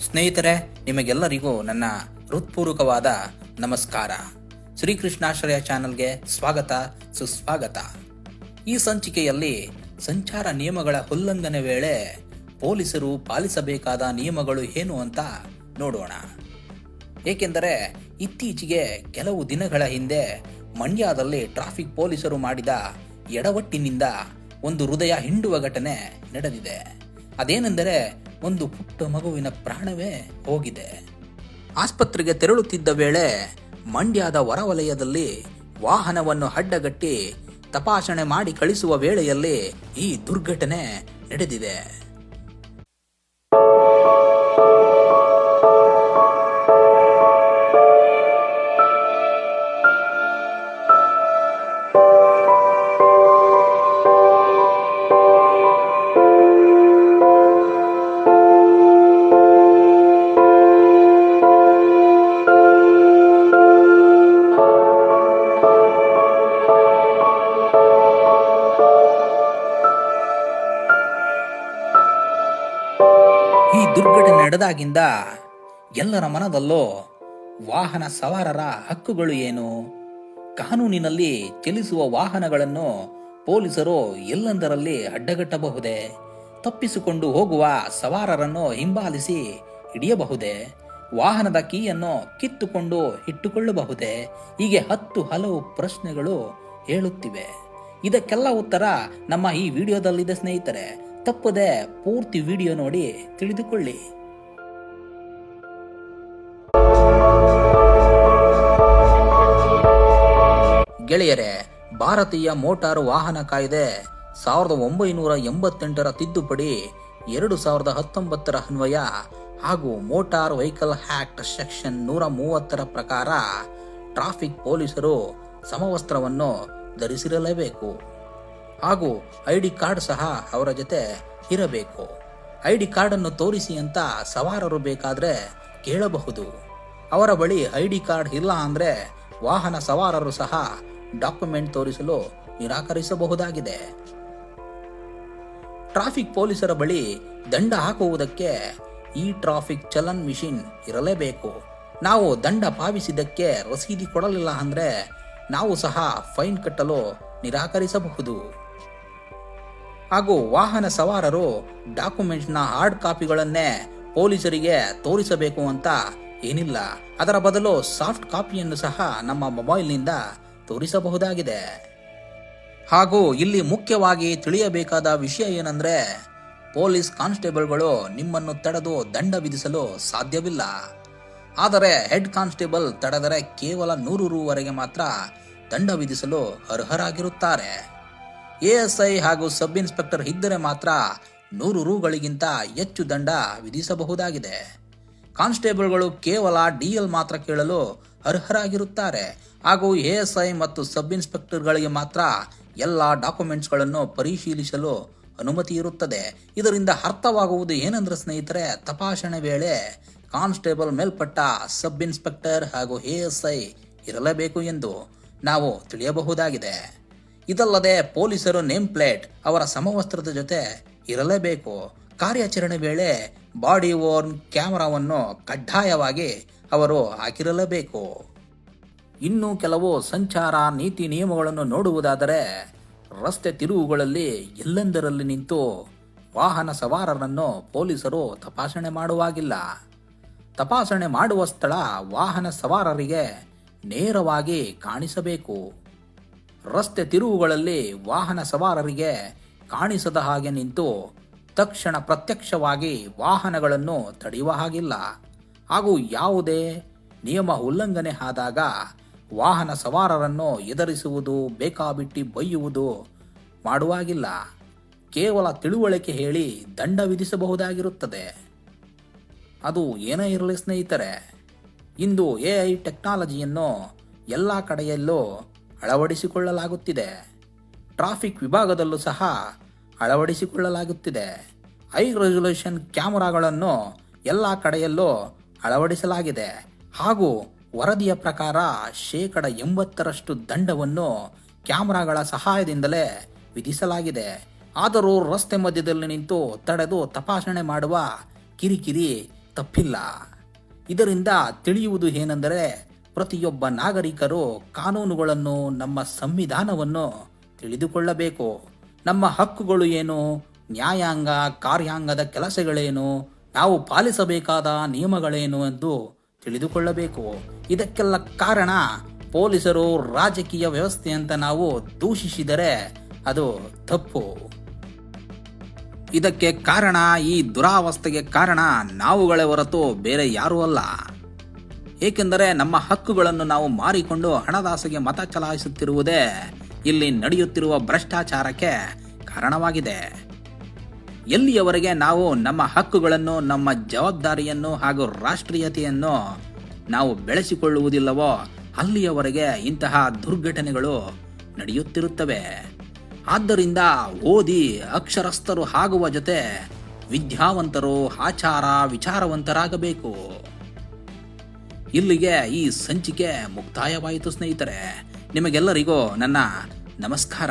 ಸ್ನೇಹಿತರೆ, ನಿಮಗೆಲ್ಲರಿಗೂ ನನ್ನ ಹೃತ್ಪೂರ್ವಕವಾದ ನಮಸ್ಕಾರ. ಶ್ರೀಕೃಷ್ಣಾಶ್ರಯ ಚಾನಲ್ಗೆ ಸ್ವಾಗತ, ಸುಸ್ವಾಗತ. ಈ ಸಂಚಿಕೆಯಲ್ಲಿ ಸಂಚಾರ ನಿಯಮಗಳ ಉಲ್ಲಂಘನೆ ವೇಳೆ ಪೊಲೀಸರು ಪಾಲಿಸಬೇಕಾದ ನಿಯಮಗಳು ಏನು ಅಂತ ನೋಡೋಣ. ಏಕೆಂದರೆ, ಇತ್ತೀಚೆಗೆ ಕೆಲವು ದಿನಗಳ ಹಿಂದೆ ಮಂಡ್ಯದಲ್ಲಿ ಟ್ರಾಫಿಕ್ ಪೊಲೀಸರು ಮಾಡಿದ ಎಡವಟ್ಟಿನಿಂದ ಒಂದು ಹೃದಯ ಹಿಂಡುವ ಘಟನೆ ನಡೆದಿದೆ. ಅದೇನೆಂದರೆ ಒಂದು ಪುಟ್ಟ ಮಗುವಿನ ಪ್ರಾಣವೇ ಹೋಗಿದೆ. ಆಸ್ಪತ್ರೆಗೆ ತೆರಳುತ್ತಿದ್ದ ವೇಳೆ ಮಂಡ್ಯದ ಹೊರವಲಯದಲ್ಲಿ ವಾಹನವನ್ನು ಅಡ್ಡಗಟ್ಟಿ ತಪಾಸಣೆ ಮಾಡಿ ಕಳಿಸುವ ವೇಳೆಯಲ್ಲಿ ಈ ದುರ್ಘಟನೆ ನಡೆದಿದೆ. ಈ ದುರ್ಘಟನೆ ನಡೆದಾಗಿಂದ ಎಲ್ಲರ ಮನದಲ್ಲೋ ವಾಹನ ಸವಾರರ ಹಕ್ಕುಗಳು ಏನು? ಕಾನೂನಿನಲ್ಲಿ ಚಲಿಸುವ ವಾಹನಗಳನ್ನು ಪೊಲೀಸರು ಎಲ್ಲೆಂದರಲ್ಲಿ ಅಡ್ಡಗಟ್ಟಬಹುದೇ? ತಪ್ಪಿಸಿಕೊಂಡು ಹೋಗುವ ಸವಾರರನ್ನು ಹಿಂಬಾಲಿಸಿ ಹಿಡಿಯಬಹುದೇ? ವಾಹನದ ಕೀಯನ್ನು ಕಿತ್ತುಕೊಂಡು ಇಟ್ಟುಕೊಳ್ಳಬಹುದೇ? ಹೀಗೆ ಹತ್ತು ಹಲವು ಪ್ರಶ್ನೆಗಳು ಹೇಳುತ್ತಿವೆ. ಇದಕ್ಕೆಲ್ಲ ಉತ್ತರ ನಮ್ಮ ಈ ವಿಡಿಯೋದಲ್ಲಿದೆ ಸ್ನೇಹಿತರೆ. ತಪ್ಪದೆ ಪೂರ್ತಿ ವಿಡಿಯೋ ನೋಡಿ ತಿಳಿದುಕೊಳ್ಳಿ. ಗೆಳೆಯರೇ, ಭಾರತೀಯ ಮೋಟಾರು ವಾಹನ ಕಾಯ್ದೆ ಸಾವಿರದ ಒಂಬೈನೂರ ಎಂಬತ್ತೆಂಟರ ತಿದ್ದುಪಡಿ ಎರಡು ಸಾವಿರದ ಹತ್ತೊಂಬತ್ತರ ಅನ್ವಯ ಹಾಗೂ ಮೋಟಾರ್ ವೆಹಿಕಲ್ ಆಕ್ಟ್ ಸೆಕ್ಷನ್ ನೂರ ಮೂವತ್ತರ ಪ್ರಕಾರ ಟ್ರಾಫಿಕ್ ಪೊಲೀಸರು ಸಮವಸ್ತ್ರವನ್ನು ಧರಿಸಿರಲೇಬೇಕು. ಹಾಗೂ ಐ ಡಿ ಕಾರ್ಡ್ ಸಹ ಅವರ ಜೊತೆ ಇರಬೇಕು. ಐ ಡಿ ಕಾರ್ಡನ್ನು ತೋರಿಸಿ ಅಂತ ಸವಾರರು ಬೇಕಾದ್ರೆ ಕೇಳಬಹುದು. ಅವರ ಬಳಿ ಐ ಡಿ ಕಾರ್ಡ್ ಇಲ್ಲ ಅಂದ್ರೆ ವಾಹನ ಸವಾರರು ಸಹ ಡಾಕ್ಯುಮೆಂಟ್ ತೋರಿಸಲು ನಿರಾಕರಿಸಬಹುದಾಗಿದೆ. ಟ್ರಾಫಿಕ್ ಪೊಲೀಸರ ಬಳಿ ದಂಡ ಹಾಕುವುದಕ್ಕೆ ಈ ಟ್ರಾಫಿಕ್ ಚಲನ್ ಮಿಷಿನ್ ಇರಲೇಬೇಕು. ನಾವು ದಂಡ ಪಾವಿಸಿದ್ದಕ್ಕೆ ರಸೀದಿ ಕೊಡಲಿಲ್ಲ ಅಂದ್ರೆ ನಾವು ಸಹ ಫೈನ್ ಕಟ್ಟಲು ನಿರಾಕರಿಸಬಹುದು. ಹಾಗೂ ವಾಹನ ಸವಾರರು ಡಾಕ್ಯುಮೆಂಟ್ನ ಹಾರ್ಡ್ ಕಾಪಿಗಳನ್ನೇ ಪೊಲೀಸರಿಗೆ ತೋರಿಸಬೇಕು ಅಂತ ಏನಿಲ್ಲ. ಅದರ ಬದಲು ಸಾಫ್ಟ್ ಕಾಪಿಯನ್ನು ಸಹ ನಮ್ಮ ಮೊಬೈಲ್ನಿಂದ ತೋರಿಸಬಹುದಾಗಿದೆ. ಹಾಗೂ ಇಲ್ಲಿ ಮುಖ್ಯವಾಗಿ ತಿಳಿಯಬೇಕಾದ ವಿಷಯ ಏನಂದ್ರೆ, ಪೊಲೀಸ್ ಕಾನ್ಸ್ಟೇಬಲ್ಗಳು ನಿಮ್ಮನ್ನು ತಡೆದು ದಂಡ ವಿಧಿಸಲು ಸಾಧ್ಯವಿಲ್ಲ. ಆದರೆ ಹೆಡ್ ಕಾನ್ಸ್ಟೇಬಲ್ ತಡೆದರೆ ಕೇವಲ ನೂರು ರೂವರೆಗೆ ಮಾತ್ರ ದಂಡ ವಿಧಿಸಲು ಅರ್ಹರಾಗಿರುತ್ತಾರೆ. ಎಎಸ್ಐ ಹಾಗೂ ಸಬ್ ಇನ್ಸ್ಪೆಕ್ಟರ್ ಇದ್ದರೆ ಮಾತ್ರ ನೂರು ರೂಗಳಿಗಿಂತ ಹೆಚ್ಚು ದಂಡ ವಿಧಿಸಬಹುದಾಗಿದೆ. ಕಾನ್ಸ್ಟೇಬಲ್ಗಳು ಕೇವಲ ಡಿಎಲ್ ಮಾತ್ರ ಕೇಳಲು ಅರ್ಹರಾಗಿರುತ್ತಾರೆ. ಹಾಗೂ ಎಎಸ್ಐ ಮತ್ತು ಸಬ್ ಇನ್ಸ್ಪೆಕ್ಟರ್ಗಳಿಗೆ ಮಾತ್ರ ಎಲ್ಲ ಡಾಕ್ಯುಮೆಂಟ್ಸ್ಗಳನ್ನು ಪರಿಶೀಲಿಸಲು ಅನುಮತಿ ಇರುತ್ತದೆ. ಇದರಿಂದ ಅರ್ಥವಾಗುವುದು ಏನೆಂದ್ರೆ ಸ್ನೇಹಿತರೆ, ತಪಾಸಣೆ ವೇಳೆ ಕಾನ್ಸ್ಟೇಬಲ್ ಮೇಲ್ಪಟ್ಟ ಸಬ್ ಇನ್ಸ್ಪೆಕ್ಟರ್ ಹಾಗೂ ಎಎಸ್ಐ ಇರಲೇಬೇಕು ಎಂದು ನಾವು ತಿಳಿಯಬಹುದಾಗಿದೆ. ಇದಲ್ಲದೆ ಪೊಲೀಸರು ನೇಮ್ ಪ್ಲೇಟ್ ಅವರ ಸಮವಸ್ತ್ರದ ಜೊತೆ ಇರಲೇಬೇಕು. ಕಾರ್ಯಾಚರಣೆ ವೇಳೆ ಬಾಡಿ ಓರ್ನ್ ಕ್ಯಾಮರಾವನ್ನು ಕಡ್ಡಾಯವಾಗಿ ಅವರು ಹಾಕಿರಲೇಬೇಕು. ಇನ್ನು ಕೆಲವು ಸಂಚಾರ ನೀತಿ ನಿಯಮಗಳನ್ನು ನೋಡುವುದಾದರೆ, ರಸ್ತೆ ತಿರುವುಗಳಲ್ಲಿ ಎಲ್ಲೆಂದರಲ್ಲಿ ನಿಂತು ವಾಹನ ಸವಾರರನ್ನು ಪೊಲೀಸರು ತಪಾಸಣೆ ಮಾಡುವಾಗಿಲ್ಲ. ತಪಾಸಣೆ ಮಾಡುವ ಸ್ಥಳ ವಾಹನ ಸವಾರರಿಗೆ ನೇರವಾಗಿ ಕಾಣಿಸಬೇಕು. ರಸ್ತೆ ತಿರುವುಗಳಲ್ಲಿ ವಾಹನ ಸವಾರರಿಗೆ ಕಾಣಿಸದ ಹಾಗೆ ನಿಂತು ತಕ್ಷಣ ಪ್ರತ್ಯಕ್ಷವಾಗಿ ವಾಹನಗಳನ್ನು ತಡೆಯುವ ಹಾಗಿಲ್ಲ. ಹಾಗೂ ಯಾವುದೇ ನಿಯಮ ಉಲ್ಲಂಘನೆ ಆದಾಗ ವಾಹನ ಸವಾರರನ್ನು ಎದುರಿಸುವುದು, ಬೇಕಾಬಿಟ್ಟಿ ಬೈಯುವುದು ಮಾಡುವಾಗಿಲ್ಲ ಕೇವಲ ತಿಳುವಳಿಕೆ ಹೇಳಿ ದಂಡ ವಿಧಿಸಬಹುದಾಗಿರುತ್ತದೆ. ಅದು ಏನೇ ಇರಲಿ ಸ್ನೇಹಿತರೆ, ಇಂದು ಎ ಐ ಟೆಕ್ನಾಲಜಿಯನ್ನು ಎಲ್ಲ ಕಡೆಯಲ್ಲೂ ಅಳವಡಿಸಿಕೊಳ್ಳಲಾಗುತ್ತಿದೆ. ಟ್ರಾಫಿಕ್ ವಿಭಾಗದಲ್ಲೂ ಸಹ ಅಳವಡಿಸಿಕೊಳ್ಳಲಾಗುತ್ತಿದೆ. ಹೈ ರೆಸೊಲ್ಯೂಷನ್ ಕ್ಯಾಮರಾಗಳನ್ನು ಎಲ್ಲ ಕಡೆಯಲ್ಲೂ ಅಳವಡಿಸಲಾಗಿದೆ. ಹಾಗೂ ವರದಿಯ ಪ್ರಕಾರ ಶೇಕಡ ಎಂಬತ್ತರಷ್ಟು ದಂಡವನ್ನು ಕ್ಯಾಮರಾಗಳ ಸಹಾಯದಿಂದಲೇ ವಿಧಿಸಲಾಗಿದೆ. ಆದರೂ ರಸ್ತೆ ಮಧ್ಯದಲ್ಲಿ ನಿಂತು ತಡೆದು ತಪಾಸಣೆ ಮಾಡುವ ಕಿರಿಕಿರಿ ತಪ್ಪಿಲ್ಲ. ಇದರಿಂದ ತಿಳಿಯುವುದು ಏನೆಂದರೆ ಪ್ರತಿಯೊಬ್ಬ ನಾಗರಿಕರು ಕಾನೂನುಗಳನ್ನು, ನಮ್ಮ ಸಂವಿಧಾನವನ್ನು ತಿಳಿದುಕೊಳ್ಳಬೇಕು. ನಮ್ಮ ಹಕ್ಕುಗಳು ಏನು? ನ್ಯಾಯಾಂಗ, ಕಾರ್ಯಾಂಗದ ಕೆಲಸಗಳೇನು? ನಾವು ಪಾಲಿಸಬೇಕಾದ ನಿಯಮಗಳೇನು ಎಂದು ತಿಳಿದುಕೊಳ್ಳಬೇಕು. ಇದಕ್ಕೆಲ್ಲ ಕಾರಣ ಪೊಲೀಸರು ರಾಜಕೀಯ ವ್ಯವಸ್ಥೆ ಅಂತ ನಾವು ದೂಷಿಸಿದರೆ ಅದು ತಪ್ಪು. ಇದಕ್ಕೆ ಕಾರಣ ಈ ದುರಾವಸ್ಥೆಗೆ ಕಾರಣ ನಾವುಗಳೇ ಹೊರತು ಬೇರೆ ಯಾರೂ ಅಲ್ಲ. ಏಕೆಂದರೆ ನಮ್ಮ ಹಕ್ಕುಗಳನ್ನು ನಾವು ಮಾರಿಕೊಂಡು ಹಣದಾಸೆಗೆ ಮತ ಚಲಾಯಿಸುತ್ತಿರುವುದೇ ಇಲ್ಲಿ ನಡೆಯುತ್ತಿರುವ ಭ್ರಷ್ಟಾಚಾರಕ್ಕೆ ಕಾರಣವಾಗಿದೆ. ಎಲ್ಲಿಯವರೆಗೆ ನಾವು ನಮ್ಮ ಹಕ್ಕುಗಳನ್ನು, ನಮ್ಮ ಜವಾಬ್ದಾರಿಯನ್ನು ಹಾಗೂ ರಾಷ್ಟ್ರೀಯತೆಯನ್ನು ನಾವು ಬೆಳೆಸಿಕೊಳ್ಳುವುದಿಲ್ಲವೋ, ಅಲ್ಲಿಯವರೆಗೆ ಇಂತಹ ದುರ್ಘಟನೆಗಳು ನಡೆಯುತ್ತಿರುತ್ತವೆ. ಆದ್ದರಿಂದ ಓದಿ ಅಕ್ಷರಸ್ಥರು ಆಗುವ ಜೊತೆ ವಿದ್ಯಾವಂತರು ಆಚಾರ ವಿಚಾರವಂತರಾಗಬೇಕು. ಇಲ್ಲಿಗೆ ಈ ಸಂಚಿಕೆ ಮುಕ್ತಾಯವಾಯಿತು ಸ್ನೇಹಿತರೆ. ನಿಮಗೆಲ್ಲರಿಗೂ ನನ್ನ ನಮಸ್ಕಾರ.